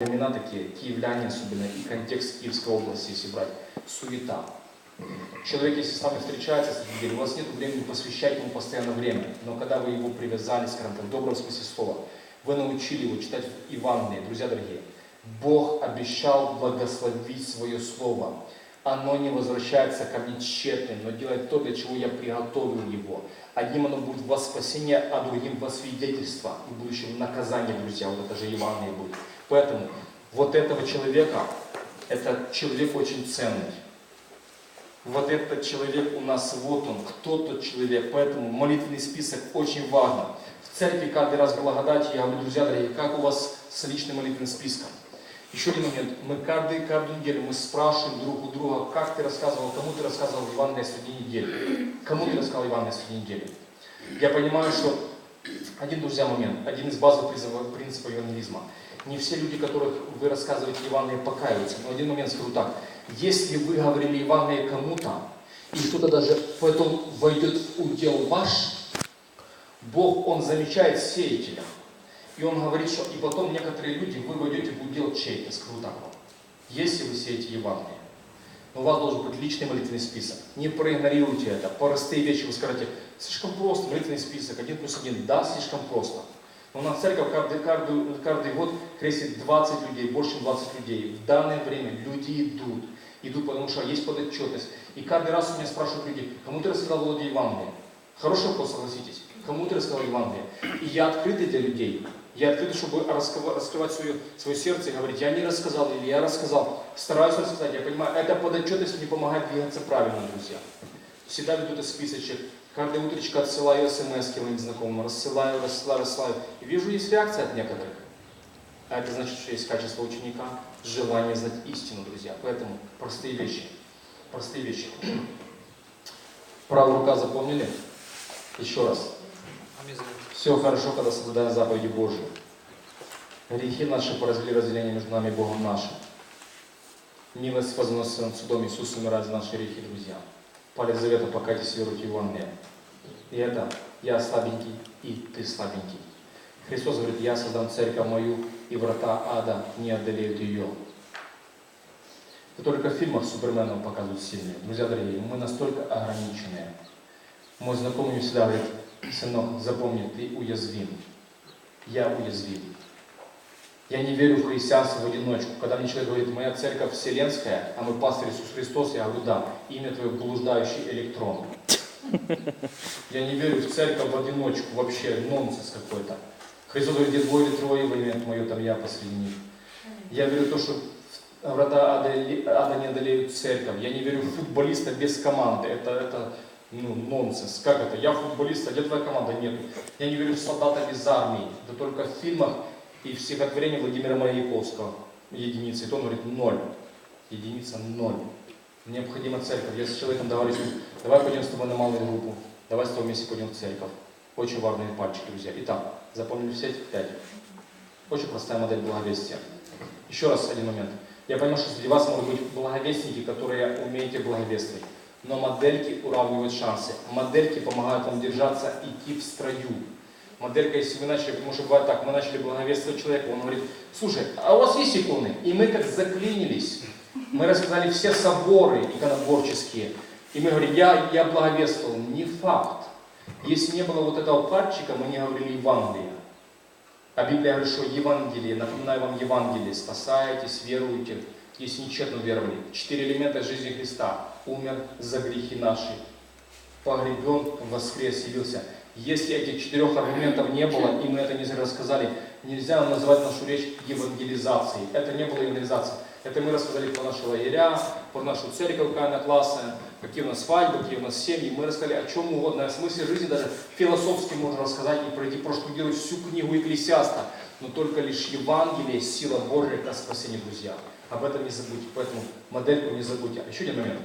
времена такие, киевляне особенно, и контекст Киевской области, если брать, суета. Человек, если с вами встречается, с людьми, у вас нет времени посвящать ему постоянно время, но когда вы его привязали, скажем так, в добром смысле слова, вы научили его читать Евангелие, друзья дорогие, Бог обещал благословить свое слово. Оно не возвращается ко мне тщетным, но делает то, для чего я приготовил его. Одним оно будет во спасение, а другим во свидетельство. И в будущем наказание, друзья, вот это же Евангелие будет. Поэтому вот этого человека, это человек очень ценный. Вот этот человек у нас, вот он, кто тот человек. Поэтому молитвенный список очень важен. В церкви каждый раз благодать, я говорю, друзья дорогие, как у вас с личным молитвенным списком? Еще один момент. Мы каждый, каждую неделю мы спрашиваем друг у друга, как ты рассказывал, кому ты рассказывал Евангелие среди недели. Кому ты рассказал Евангелие среди недели. Я понимаю, что один, друзья, момент, один из базовых принципов евангелизма. Не все люди, которых вы рассказываете Евангелие, покаиваются. Но один момент скажу так. Если вы говорили Евангелие кому-то, и кто-то даже потом войдет в удел ваш, Бог, Он замечает сеятеля. И Он говорит, что и потом некоторые люди, вы войдете в удел чей-то, скажу так вам. Если вы сеете Евангелие, но у вас должен быть личный молитвенный список. Не проигнорируйте это. Простые вещи вы скажете, слишком просто, молитвенный список, один плюс один. Да, слишком просто. У нас церковь каждый, каждый, каждый год крестит 20 людей, больше чем 20 людей. В данное время люди идут. Идут, потому что есть подотчетность. И каждый раз у меня спрашивают люди, кому ты рассказал Володя Евангелие? Хороший вопрос, согласитесь. Кому ты рассказал Евангелие? И я открытый для людей. Я открыт, чтобы раскрывать, свое, свое сердце и говорить, я не рассказал или я рассказал. Стараюсь рассказать. Я понимаю, эта подотчетность мне помогает двигаться правильно, друзья. Всегда веду этот списочек. Каждое утречко отсылаю смс моим знакомым, рассылаю, рассылаю, рассылаю. И вижу, есть реакция от некоторых. А это значит, что есть качество ученика, желание знать истину, друзья. Поэтому простые вещи. Простые вещи. Правая рука запомнили? Еще раз. Все хорошо, когда соблюдаем заповеди Божьи. Грехи наши поразвели разделение между нами и Богом нашим. Милость возносится над судом Иисуса умирает за наши грехи, друзья. Палец завета покайтесь и веруйте в Евангелие. И это я слабенький, и ты слабенький. Христос говорит, я создам церковь мою, и врата ада не одолеют ее. Это только в фильмах Супермена показывают сильные. Друзья дорогие, мы настолько ограниченные. Мой знакомый мне всегда говорит, сынок, запомни, ты уязвим. Я уязвим. Я не верю в христианство в одиночку. Когда мне человек говорит, моя церковь вселенская, а мой пастор Иисус Христос, я говорю, да, имя твое блуждающий электрон. Я не верю в церковь в одиночку, вообще нонсенс какой-то. Христос говорит, где двое или трое во имя мое, там я посреди них. Я верю в то, что врата ада, ада не одолеют церковь. Я не верю в футболиста без команды. Это, это ну, нонсенс. Как это? Я футболист, а где твоя команда? Нет. Я не верю в солдата без армии. Это только в фильмах и в стихотворении Владимира Маяковского единицы. И то он говорит ноль. Единица ноль. Необходима церковь. Я с человеком договорюсь, давай пойдем с тобой на малую группу. Давай с тобой вместе пойдем в церковь. Очень важные пальчики, друзья. Итак, запомнили все эти пять. Очень простая модель благовестия. Еще раз один момент. Я понимаю, что среди вас могут быть благовестники, которые умеете благовествовать. Но модельки уравнивают шансы. Модельки помогают вам держаться, идти в строю. Моделька, если вы начали, потому что бывает так, мы начали благовествовать человека, он говорит, слушай, а у вас есть иконы? И мы как заклинились. Мы рассказали все соборы иконоборческие. И мы говорим, я, я благовествовал. Не факт. Если не было вот этого пальчика, мы не говорили Евангелие. А Библия говорит, что Евангелие, напоминаю вам Евангелие, спасаетесь, веруете, если нечетно веровали. Четыре элемента жизни Христа. Умер за грехи наши, погребен, воскрес, явился. Если этих четырех аргументов не было, и мы это не рассказали, нельзя называть нашу речь евангелизацией. Это не было евангелизацией. Это мы рассказали про наши лагеря, про нашу церковь, какая она классная, какие у нас свадьбы, какие у нас семьи. Мы рассказали о чем угодно, о смысле жизни, даже философски можно рассказать и пройти, проштудировать всю книгу Экклесиаста. Но только лишь Евангелие, сила Божия к спасению, друзья. Об этом не забудьте, поэтому модельку не забудьте. А еще один момент.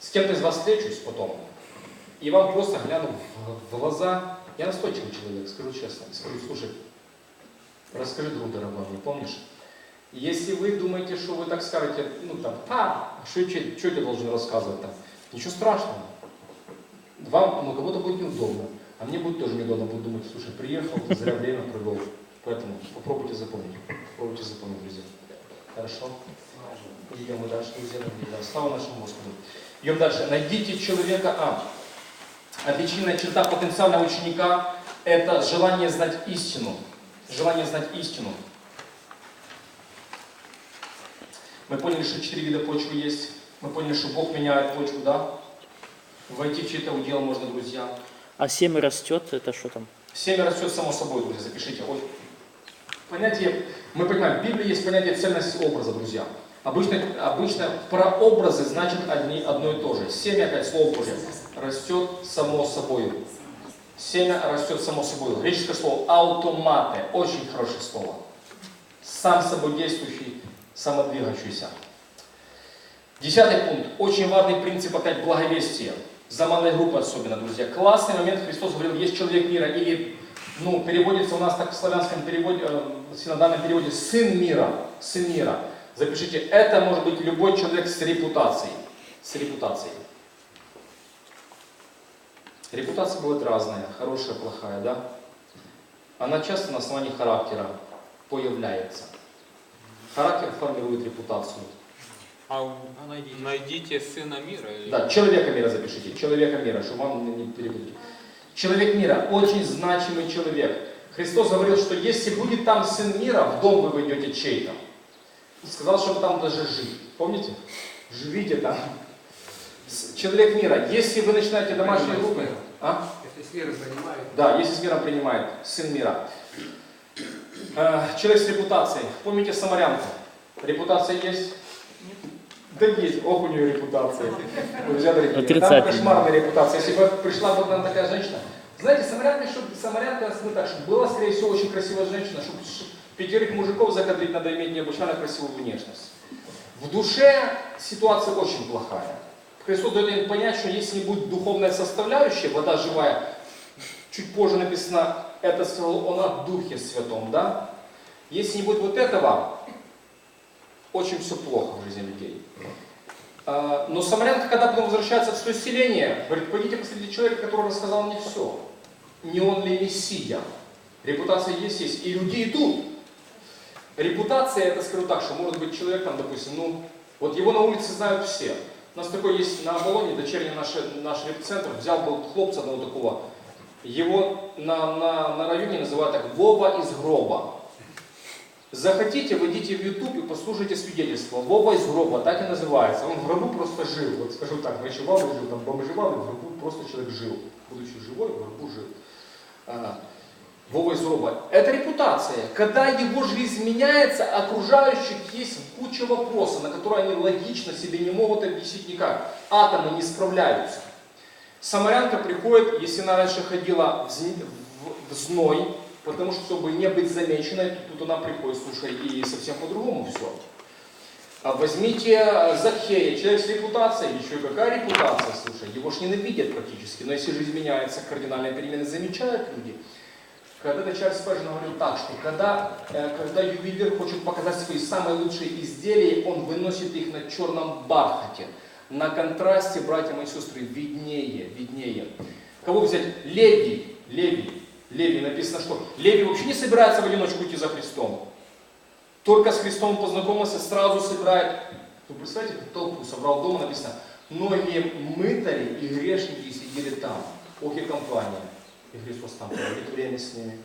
С кем-то из вас встречусь потом, и вам просто гляну в глаза. Я настойчивый человек, скажу честно. Скажу, слушай, расскажи, друг дорогой, помнишь? Если вы думаете, что вы так скажете, ну там, а, что, что, что я должен рассказывать там? Ничего страшного. Вам, ну, кому-то будет неудобно. А мне будет тоже неудобно, буду думать, слушай, приехал, ты зря время провел. Поэтому попробуйте запомнить. Попробуйте запомнить, друзья. Хорошо? Идем мы дальше, друзья. Слава нашему Господу. Идем дальше. Найдите человека А. Отличительная черта потенциального ученика – это желание знать истину. Желание знать истину. Мы поняли, что четыре вида почвы есть. Мы поняли, что Бог меняет почву, да? Войти в чье-то удел можно, друзья. А семя растет, это что там? Семя растет само собой, друзья, запишите. Ой. Понятие, мы понимаем, в Библии есть понятие ценность образа, друзья. Обычно, обычно прообразы значат одни, одно и то же. Семя, опять слово Божье, растет само собой. Семя растет само собой. Греческое слово автоматы, очень хорошее слово. Сам собой действующий, самодвигающийся. Десятый пункт. Очень важный принцип опять благовестия. За малой группой особенно, друзья. Классный момент. Христос говорил, есть человек мира. Или, ну, переводится у нас так в славянском переводе, э, синодальном переводе, сын мира. Сын мира. Запишите, это может быть любой человек с репутацией. С репутацией. Репутация бывает разная, хорошая, плохая, да? Она часто на основании характера появляется. Характер формирует репутацию. А у- найдите сына мира. или- Да, человека мира запишите. Человека мира, чтобы вам не перепутать. Человек мира, очень значимый человек. Христос говорил, что если будет там сын мира, в дом вы войдете чей-то. Сказал, чтобы там даже жить. Помните? Живите там. С- Человек мира. Если вы начинаете домашние группы... А? Если сферы занимают, Да, если с миром принимает, сын мира. Э, Человек с репутацией. Помните самарянку? Репутация есть? Да есть, ох у нее репутация. Друзья дорогие, там кошмарная репутация. Если бы пришла бы нам такая женщина, знаете, самарянка, чтобы самарянка, ну так, чтобы была, скорее всего, очень красивая женщина, чтобы пятерых мужиков закадрить, надо иметь необычайно красивую внешность. В душе ситуация очень плохая. Христос дает им понять, что если не будет духовная составляющая, вода живая, чуть позже написано, это сказал он о Духе Святом, да? Если не будет вот этого, очень все плохо в жизни людей. А, Но самарянка, когда потом возвращается в свое селение, говорит, пойдите посмотрите человека, который рассказал мне все. Не он ли Мессия? Репутация есть, есть. И люди идут. Репутация, это скажу так, что может быть человек там, допустим, ну, вот его на улице знают все. У нас такой есть на Оболоне, дочерний наш, наш репцентр, взял был хлопца одного такого, его на, на, на районе называют так Вова из гроба. Захотите, войдите в YouTube и послушайте свидетельство. Вова из гроба, так и называется. Он в гробу просто жил. Вот скажу так, ночевал жил, там бомжевал, и в гробу просто человек жил. Будучи живой, в гробу жил. Вова из гроба. Это репутация. Когда его жизнь меняется, окружающих есть куча вопросов, на которые они логично себе не могут объяснить никак. Атомы не справляются. Самарянка приходит, если она раньше ходила в, в- в зной, потому что, чтобы не быть замеченной, тут она приходит, слушай, и совсем по-другому все. А возьмите э, Закхея, человек с репутацией, еще какая репутация, слушай, его ж ненавидят практически, но если жизнь меняется, кардинальные перемены замечают люди. Когда-то Чарльз Спержин говорил так, что когда, э, когда ювелир хочет показать свои самые лучшие изделия, он выносит их на черном бархате. На контрасте, братья мои сестры, виднее, виднее. Кого взять? Леви, Леви, Леви написано, что Леви вообще не собирается в одиночку идти за Христом. Только с Христом познакомился, сразу собирает, вы представляете, толпу собрал дома, написано, многие мытари и грешники сидели там. Ох и компания. И Христос там проводит время с ними.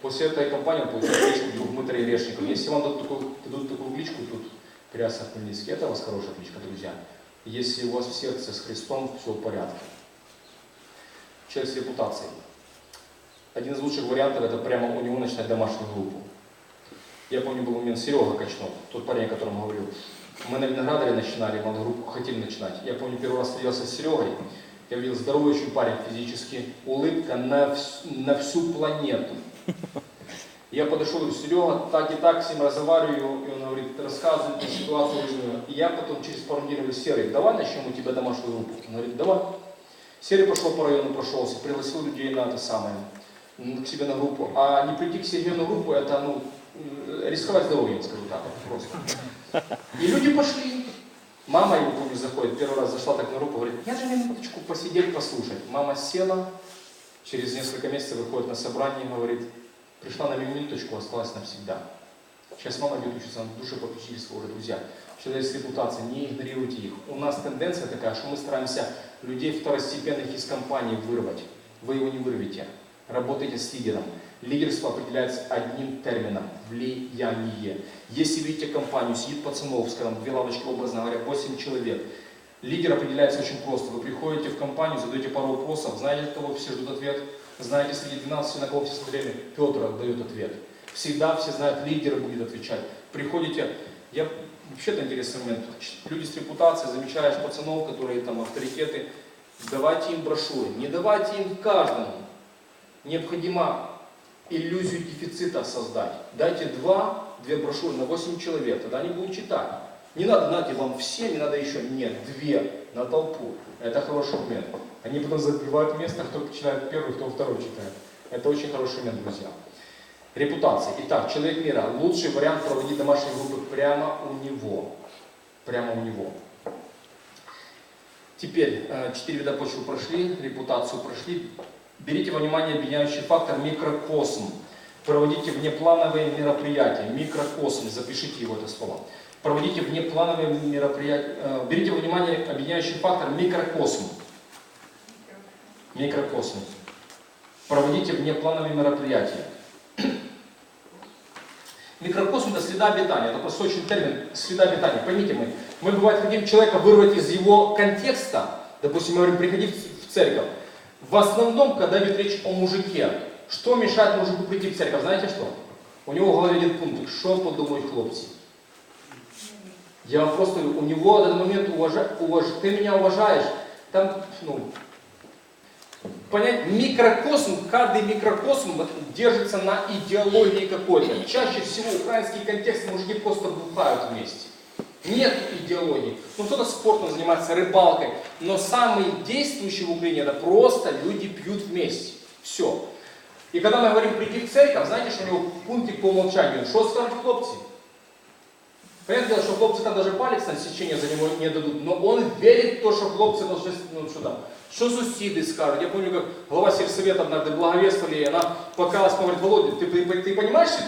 После этой компании он получил кличку двух мытарей грешников. Если вам дадут такую, дадут такую кличку, тут Кряса Хмельницкий, это у вас хорошая кличка, друзья. Если у вас в сердце с Христом, все в порядке. Человек с репутацией. Один из лучших вариантов, это прямо у него начинать домашнюю группу. Я помню, был момент Серега Качнов, тот парень, о котором говорил. Мы на Виноградаре начинали, малую группу хотели начинать. Я помню, первый раз встретился с Серегой. Я видел здоровый очень парень физически, улыбка на, вс- на всю планету. Я подошел, говорю, Серега, так и так с ним разговариваю, и он говорит, рассказывает мне ситуацию жизненную. И я потом через пару недель говорю, Серый, давай начнем у тебя домашнюю группу. Он говорит, давай. Серый пошел по району, прошелся, пригласил людей на это самое, к себе на группу. А не прийти к себе на группу, это, ну, м, рисковать здоровьем, скажу так, просто. И люди пошли. Мама его, помню, заходит, первый раз зашла так на группу, говорит, я же минуточку посидеть, послушать. Мама села, через несколько месяцев выходит на собрание и говорит, Пришла на минуточку, осталась навсегда. Сейчас мама идет учиться на душе попечительства уже, друзья. Человек с репутацией, не игнорируйте их. У нас тенденция такая, что мы стараемся людей второстепенных из компании вырвать. Вы его не вырвете. Работайте с лидером. Лидерство определяется одним термином – влияние. Если видите компанию, сидит пацанов, скажем, две лавочки, образно говоря, 8 человек. Лидер определяется очень просто. Вы приходите в компанию, задаете пару вопросов, знаете, от кого все ждут ответ? Знаете, среди 12 на кого все смотрели? Петр отдает ответ. Всегда все знают, лидер будет отвечать. Приходите, я вообще-то интересный момент. Люди с репутацией, замечаешь пацанов, которые там авторитеты, давайте им брошюры, не давайте им каждому. Необходимо иллюзию дефицита создать. Дайте два, две брошюры на 8 человек, тогда они будут читать. Не надо, знаете, вам все, не надо еще, нет, две на толпу. Это хороший момент. Они потом забивают место, кто читает первый, кто второй читает. Это очень хороший момент, друзья. Репутация. Итак, человек мира. Лучший вариант проводить домашние группы прямо у него. Прямо у него. Теперь, э, четыре вида почвы прошли, репутацию прошли. Берите во внимание объединяющий фактор микрокосм. Проводите внеплановые мероприятия. Микрокосм, запишите его это слово. Проводите внеплановые мероприятия. э, Берите во внимание объединяющий фактор микрокосм. Микрокосм. Проводите внеплановые мероприятия. Микрокосм это среда обитания. Это просто очень термин среда обитания. Поймите мы, мы бывает хотим человека вырвать из его контекста. Допустим, мы говорим, приходи в церковь. В основном, когда идет речь о мужике, что мешает мужику прийти в церковь? Знаете что? У него в голове один пункт. Что подумают хлопцы? Я вам просто говорю, у него в этот момент уважа... уваж... ты меня уважаешь. Там, ну, понять, микрокосм, каждый микрокосм держится на идеологии какой-то. Чаще всего украинский контекст мужики просто бухают вместе. Нет идеологии. Ну кто-то спортом занимается, рыбалкой. Но самый действующий в Украине это просто люди пьют вместе. Все. И когда мы говорим прийти в церковь, знаете, что у него пунктик по умолчанию. Что скажут хлопцы? Понятное дело, что хлопцы там даже палец на сечение за него не дадут, но он верит в то, что хлопцы должны, ну что там, что сусіди скажут. Я помню, как глава сельсовета однажды благовествовали, и она покалась, говорит, Володя, ты, ты, ты понимаешь ситуацию?